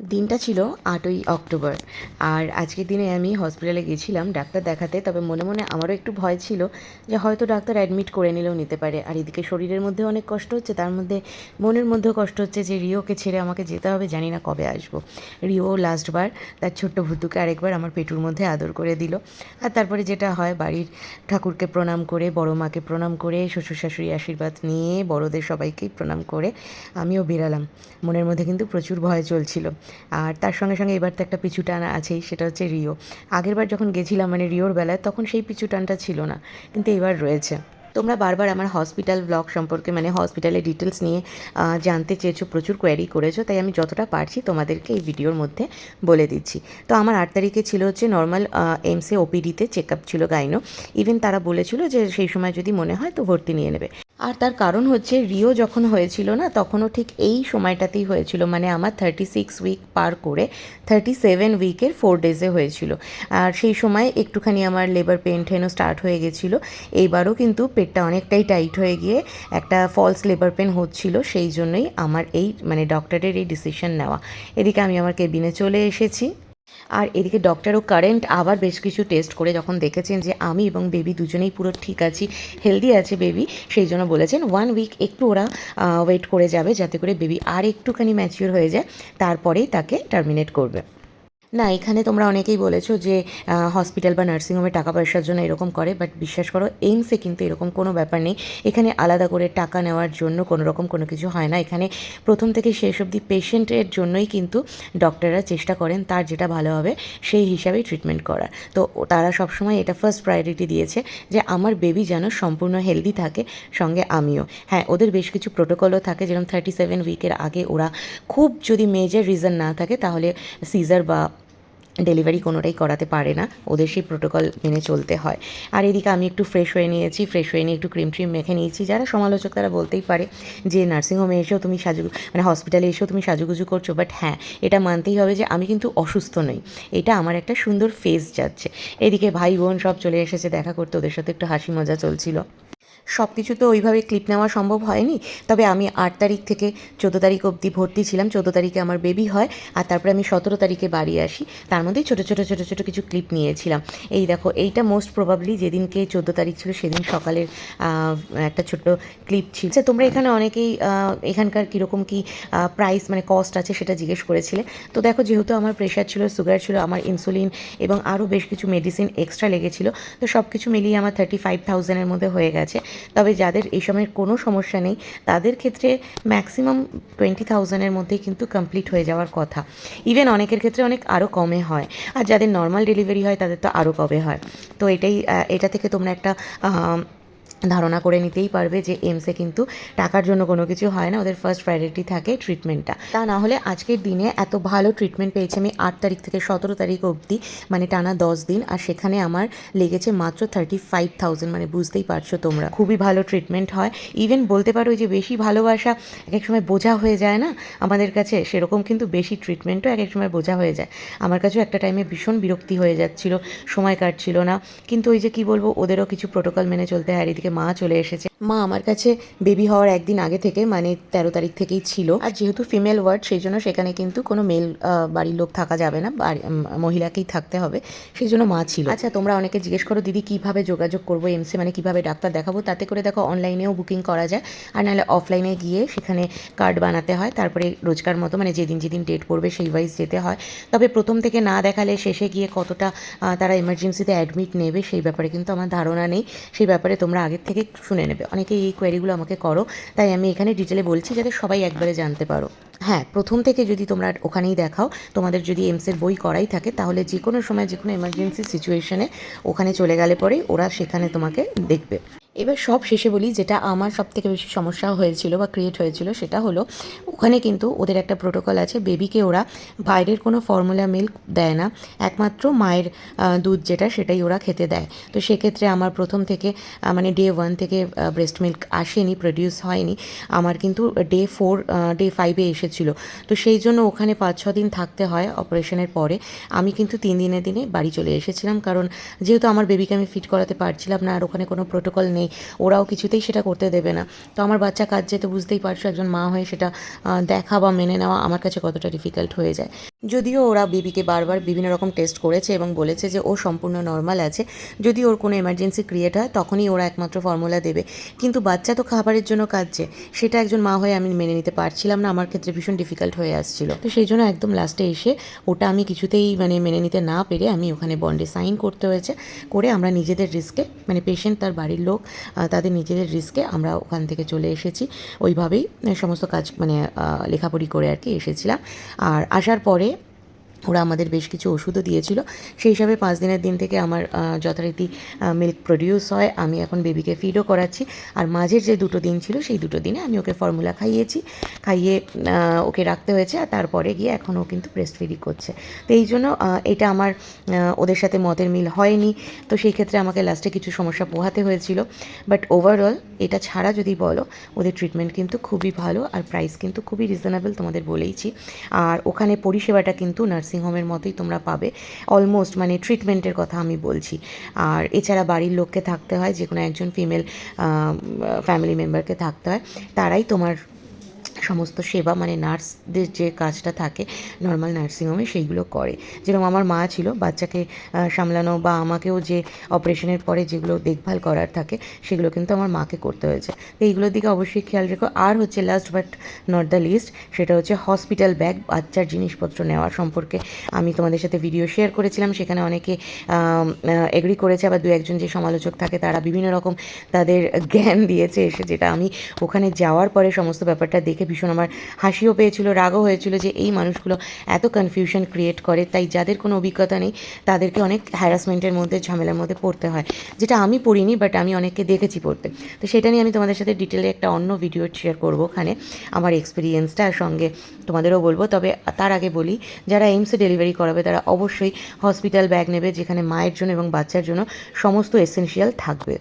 দিনটা ছিল আটই অক্টোবর। আর আজকের দিনে আমি হসপিটালে গেছিলাম ডাক্তার দেখাতে, তবে মনে মনে আমারও একটু ভয় ছিল যে হয়তো ডাক্তার অ্যাডমিট করে নিলেও নিতে পারে। আর এদিকে শরীরের মধ্যে অনেক কষ্ট হচ্ছে, তার মধ্যে মনের মধ্যেও কষ্ট হচ্ছে যে রিওকে ছেড়ে আমাকে যেতে হবে, জানি না কবে আসব। রিও লাস্টবার তার ছোট্ট ভুতুকে আরেকবার আমার পেটুর মধ্যে আদর করে দিল। আর তারপরে যেটা হয়, বাড়ির ঠাকুরকে প্রণাম করে, বড় মাকে প্রণাম করে, শ্বশুর শাশুড়ি আশীর্বাদ নিয়ে বড়দের সবাইকেই প্রণাম করে আমিও বেরালাম। মনের মধ্যে কিন্তু প্রচুর ভয় চলছিল। আর তার সঙ্গে সঙ্গে এবার তো একটা পিছু টান আছেই, সেটা হচ্ছে রিও। আগেরবার যখন গেছিলাম মানে রিওর বেলায়, তখন সেই পিছু টানটা ছিল না, কিন্তু এবার রয়েছে। তোমরা বারবার আমার হসপিটাল ব্লগ সম্পর্কে মানে হসপিটালের ডিটেলস নিয়ে জানতে চেয়েছো, প্রচুর কোয়ারি করেছ, তাই আমি যতটা পারছি তোমাদেরকে এই ভিডিওর মধ্যে বলে দিচ্ছি। তো আমার আট তারিখে ছিল হচ্ছে নর্মাল এমসে ওপিডিতে চেক আপ ছিল গাইনো ইভেন তারা বলেছিল যে সেই সময় যদি মনে হয় তো ভর্তি নিয়ে নেবে। আর তার কারণ হচ্ছে রিও যখন হয়েছিল না, তখনও ঠিক এই সময়টাতেই হয়েছিল। মানে আমার থার্টি সিক্স উইক পার করে থার্টি সেভেন উইকের ফোর ডেজে হয়েছিল। আর সেই সময় একটুখানি আমার লেবার পেন টেনও স্টার্ট হয়ে গেছিল। এইবারও কিন্তু পেটটা অনেকটাই টাইট হয়ে গিয়ে একটা ফলস লেবার পেন হচ্ছিল। সেই জন্যই আমার এই মানে ডক্টরের এই ডিসিশন নেওয়া। এদিকে আমি আমার কেবিনে চলে এসেছি। আর এদিকে ডক্টরও কারেন্ট আবার বেশ কিছু টেস্ট করে যখন দেখেছেন যে আমি এবং বেবি দুজনেই পুরো ঠিক আছি হেলদি আছে বেবি সেই জন্য বলেছেন ওয়ান উইক একটু ওরা ওয়েট করে যাবে যাতে করে বেবি আর একটুখানি ম্যাচিওর হয়ে যায়, তারপরেই তাকে টার্মিনেট করবে। না, এখানে তোমরা অনেকেই বলেছ যে হসপিটাল বা নার্সিংহোমে টাকা পয়সার জন্য এরকম করে বাট বিশ্বাস করো এইমসে কিন্তু এরকম কোনো ব্যাপার নেই। এখানে আলাদা করে টাকা নেওয়ার জন্য কোনো রকম কোনো কিছু হয় না। এখানে প্রথম থেকে শেষ অবধি পেশেন্টের জন্যই কিন্তু ডক্টররা চেষ্টা করেন তার যেটা ভালো হবে, সেই হিসাবেই ট্রিটমেন্ট করার। তো তারা সবসময় এটা ফার্স্ট প্রায়োরিটি দিয়েছে যে, আমার বেবি যেন সম্পূর্ণ হেলদি থাকে, সঙ্গে আমিও। হ্যাঁ ওদের বেশ কিছু প্রোটোকলও থাকে, যেরকম থার্টি সেভেন উইকের আগে ওরা খুব যদি মেজর রিজন না থাকে, তাহলে সিজার বা ডেলিভারি কোনোটাই করাতে পারে না। ওদের সেই প্রোটোকল মেনে চলতে হয়। আর এদিকে আমি একটু ফ্রেশ হয়ে নিয়েছি ফ্রেশ হয়ে নিয়ে একটু ক্রিম ট্রিম মেখে নিয়েছি। যারা সমালোচক তারা বলতেই পারে যে নার্সিংহোমে এসেও তুমি সাজু মানে হসপিটালে এসেও তুমি সাজুগুজু করছ। বাট হ্যাঁ এটা মানতেই হবে যে, আমি কিন্তু অসুস্থ নই। এটা আমার একটা সুন্দর ফেস যাচ্ছে। এদিকে ভাই বোন সব চলে এসেছে, দেখা করতে। ওদের সাথে একটু হাসি মজা চলছিল। সব কিছু তো ওইভাবে ক্লিপ নেওয়া সম্ভব হয়নি। তবে আমি আট তারিখ থেকে চোদ্দ তারিখ অবধি ভর্তি ছিলাম চোদ্দ তারিখে আমার বেবি হয় আর তারপরে আমি সতেরো তারিখে বাড়ি আসি। তার মধ্যেই ছোটো ছোটো ছোটো ছোটো কিছু ক্লিপ নিয়েছিলাম। এই দেখো এইটা মোস্ট প্রবাবলি যেদিনকে চোদ্দ তারিখ ছিল সেদিন সকালের একটা ছোট্ট ক্লিপ ছিল। আচ্ছা, তোমরা এখানে অনেকেই এখানকার কীরকম কী প্রাইস মানে কস্ট আছে সেটা জিজ্ঞেস করেছিলে। তো দেখো যেহেতু আমার প্রেশার ছিল সুগার ছিল আমার ইনসুলিন এবং আরও বেশ কিছু মেডিসিন এক্সট্রা লেগেছিলো তো সব কিছু মিলিয়ে আমার থার্টি ফাইভ থাউজেন্ডের মধ্যে হয়ে গেছে। তবে যাদের এই সময়ের কোনো সমস্যা নেই, তাদের ক্ষেত্রে ম্যাক্সিমাম টোয়েন্টি থাউজেন্ডের মধ্যেই কিন্তু কমপ্লিট হয়ে যাওয়ার কথা। ইভেন অনেকের ক্ষেত্রে অনেক আরও কমে হয়। আর যাদের নর্মাল ডেলিভারি হয়, তাদের তো আরও কমে হয়। তো এটাই এটা থেকে তোমরা একটা ধারণা করে নিতেই পারবে যে এমসে কিন্তু টাকার জন্য কোনো কিছু হয় না, ওদের ফার্স্ট প্রায়োরিটি থাকে ট্রিটমেন্টটা তা না হলে আজকের দিনে এত ভালো ট্রিটমেন্ট পেয়েছি আমি আট তারিখ থেকে সতেরো তারিখ অবধি মানে টানা দশ দিন, আর সেখানে আমার লেগেছে মাত্র থার্টি ফাইভ থাউজেন্ড মানে বুঝতেই পারছ তোমরা। খুবই ভালো ট্রিটমেন্ট হয়। ইভেন বলতে পারো যে বেশি ভালোবাসা এক এক সময় বোঝা হয়ে যায় না? আমাদের কাছে সেরকম কিন্তু বেশি ট্রিটমেন্টও এক এক সময় বোঝা হয়ে যায়। আমার কাছেও একটা টাইমে ভীষণ বিরক্তি হয়ে যাচ্ছিল, সময় কাটছিল না। কিন্তু ওই যে কি বলব, ওদেরও কিছু প্রোটোকল মেনে চলতে হয় এদিকে মা চলে এসেছে। মা আমার কাছে বেবি হওয়ার একদিন আগে থেকে মানে তেরো তারিখ থেকেই ছিল। আর যেহেতু ফিমেল ওয়ার্ড সেই জন্য সেখানে কিন্তু কোনো মেল বাড়ির লোক থাকা যাবে না মহিলাকেই থাকতে হবে। সেই জন্য মা ছিল। আচ্ছা তোমরা অনেকে জিজ্ঞেস করো, দিদি, কীভাবে যোগাযোগ করব এমসি মানে কীভাবে ডাক্তার দেখাবো? তাতে করে দেখো অনলাইনেও বুকিং করা যায়। আর নাহলে অফলাইনে গিয়ে সেখানে কার্ড বানাতে হয়। তারপরে রোজকার মতো মানে যেদিন যেদিন ডেট পড়বে সেই ওয়াইজ যেতে হয়। তবে প্রথম থেকে না দেখালে শেষে গিয়ে কতটা তারা এমার্জেন্সিতে অ্যাডমিট নেবে, সেই ব্যাপারে কিন্তু আমার ধারণা নেই। সেই ব্যাপারে তোমরা আগের থেকে শুনে নেবে। অনেকে এই কোয়ারিগুলো আমাকে করো। তাই আমি এখানে ডিটেলে বলছি যাতে সবাই একবারে জানতে পারো। হ্যাঁ প্রথম থেকে যদি তোমরা ওখানেই দেখাও, তোমাদের যদি এমসের বই করাই থাকে, তাহলে যে কোনো সময় যে কোনো এমার্জেন্সি সিচুয়েশনে ওখানে চলে গেলে পরেই ওরা সেখানে তোমাকে দেখবে। এবার সব শেষে বলি যেটা আমার সব থেকে বেশি সমস্যা হয়েছিল বা ক্রিয়েট হয়েছিল সেটা হলো ওখানে কিন্তু ওদের একটা প্রোটোকল আছে বেবিকে ওরা বাইরের কোনো ফর্মুলা মিল্ক দেয় না, একমাত্র মায়ের দুধ যেটা সেটাই ওরা খেতে দেয়। তো সেক্ষেত্রে আমার প্রথম থেকে মানে ডে ওয়ান থেকে ব্রেস্ট মিল্ক আসেনি প্রডিউস হয়নি, আমার কিন্তু ডে ফোর ডে ফাইভে এসেছিল। তো সেই জন্য ওখানে পাঁচ, ছ দিন থাকতে হয় অপারেশনের পরে। আমি কিন্তু তিন দিনে দিনে বাড়ি চলে এসেছিলাম, কারণ যেহেতু আমার বেবিকে আমি ফিট করাতে পারছিলাম না আর ওখানে কোনো প্রোটোকল নেই নেই ওরাও কিছুতেই সেটা করতে দেবে না। তো আমার বাচ্চা কাজ যেতে বুঝতেই পারছ, একজন মা হয়ে সেটা দেখা বা মেনে নেওয়া আমার কাছে কতটা ডিফিকাল্ট হয়ে যায়। যদিও ওরা বিবিকে বারবার বিভিন্ন রকম টেস্ট করেছে এবং বলেছে যে ও সম্পূর্ণ নর্মাল আছে। যদি ওর কোনো এমার্জেন্সি ক্রিয়েট হয়, তখনই ওরা একমাত্র ফর্মুলা দেবে। কিন্তু বাচ্চা তো খাবারের জন্য কাঁদছে। সেটা একজন মা হয়ে আমি মেনে নিতে পারছিলাম না, আমার ক্ষেত্রে ভীষণ ডিফিকাল্ট হয়ে আসছিল। তো সেই জন্য একদম লাস্টে এসে ওটা আমি কিছুতেই মানে মেনে নিতে না পেরে আমি ওখানে বন্ডে সাইন করতে হয়েছে। করে আমরা নিজেদের রিস্কে মানে পেশেন্ট তার বাড়ির লোক তাদের নিজেদের রিস্কে আমরা ওখান থেকে চলে এসেছি। ওইভাবেই সমস্ত কাজ মানে লেখাপড়ি করে আর কি এসেছিলাম। আর আসার পরে ওরা আমাদের বেশ কিছু ওষুধও দিয়েছিল। সেই হিসাবে পাঁচ দিনের দিন থেকে আমার যথারীতি মিল্ক প্রডিউস হয়। আমি এখন বেবিকে ফিডও করাচ্ছি। আর মাঝের যে দুটো দিন ছিল, সেই দুটো দিনে আমি ওকে ফর্মুলা খাইয়েছি। খাইয়ে ওকে রাখতে হয়েছে। আর তারপরে গিয়ে এখন ও কিন্তু ব্রেস্ট ফিডিং করছে। তো এই জন্য এটা আমার ওদের সাথে মতের মিল হয়নি। তো সেই ক্ষেত্রে আমাকে লাস্টে কিছু সমস্যা পোহাতে হয়েছিল। বাট ওভারঅল এটা ছাড়া যদি বলো, ওদের ট্রিটমেন্ট কিন্তু খুবই ভালো। আর প্রাইস কিন্তু খুবই রিজনেবল তোমাদের বলেইছি। আর ওখানে পরিষেবাটা কিন্তু নার্সিংহোমের মতোই তোমরা পাবে। অলমোস্ট মানে ট্রিটমেন্টের কথা আমি বলছি। আর এছাড়া বাড়ির লোককে থাকতে হয় যে কোনো একজন ফিমেল ফ্যামিলি মেম্বারকে থাকতে হয়, তারাই তোমার সমস্ত সেবা মানে নার্সদের যে কাজটা থাকে নর্মাল নার্সিংহোমে সেইগুলো করে। যেরকম আমার মা ছিল, বাচ্চাকে সামলানো বা আমাকেও যে অপারেশনের পরে যেগুলো দেখভাল করার থাকে, সেগুলো কিন্তু আমার মাকে করতে হয়েছে। তো এইগুলোর দিকে অবশ্যই খেয়াল রেখো। আর হচ্ছে last but not the least সেটা হচ্ছে হসপিটাল ব্যাগ বাচ্চার জিনিসপত্র নেওয়ার সম্পর্কে। আমি তোমাদের সাথে ভিডিও শেয়ার করেছিলাম, সেখানে অনেকে এগ্রি করেছে, আবার দু একজন যে সমালোচক থাকে, তারা বিভিন্ন রকম তাদের জ্ঞান দিয়েছে এসে, যেটা আমি ওখানে যাওয়ার পরে সমস্ত ব্যাপারটা দেখে ভীষণ আমার হাসিও পেয়েছিল, রাগও হয়েছিল যে এই মানুষগুলো এত কনফিউশন ক্রিয়েট করে, তাই যাদের কোনো অভিজ্ঞতা নেই, তাদেরকে অনেক হ্যারাসমেন্টের মধ্যে, ঝামেলার মধ্যে পড়তে হয়। যেটা আমি পড়িনি বাট আমি অনেককে দেখেছি পড়তে। তো সেটা নিয়ে আমি তোমাদের সাথে ডিটেলে একটা অন্য ভিডিও শেয়ার করব ওখানে। আমার এক্সপিরিয়েন্সটা সঙ্গে তোমাদেরও বলব। তবে তার আগে বলি, যারা এইমসে ডেলিভারি করাবে, তারা অবশ্যই হসপিটাল ব্যাগ নেবে, যেখানে মায়ের জন্য এবং বাচ্চার জন্য সমস্ত এসেনশিয়াল থাকবে।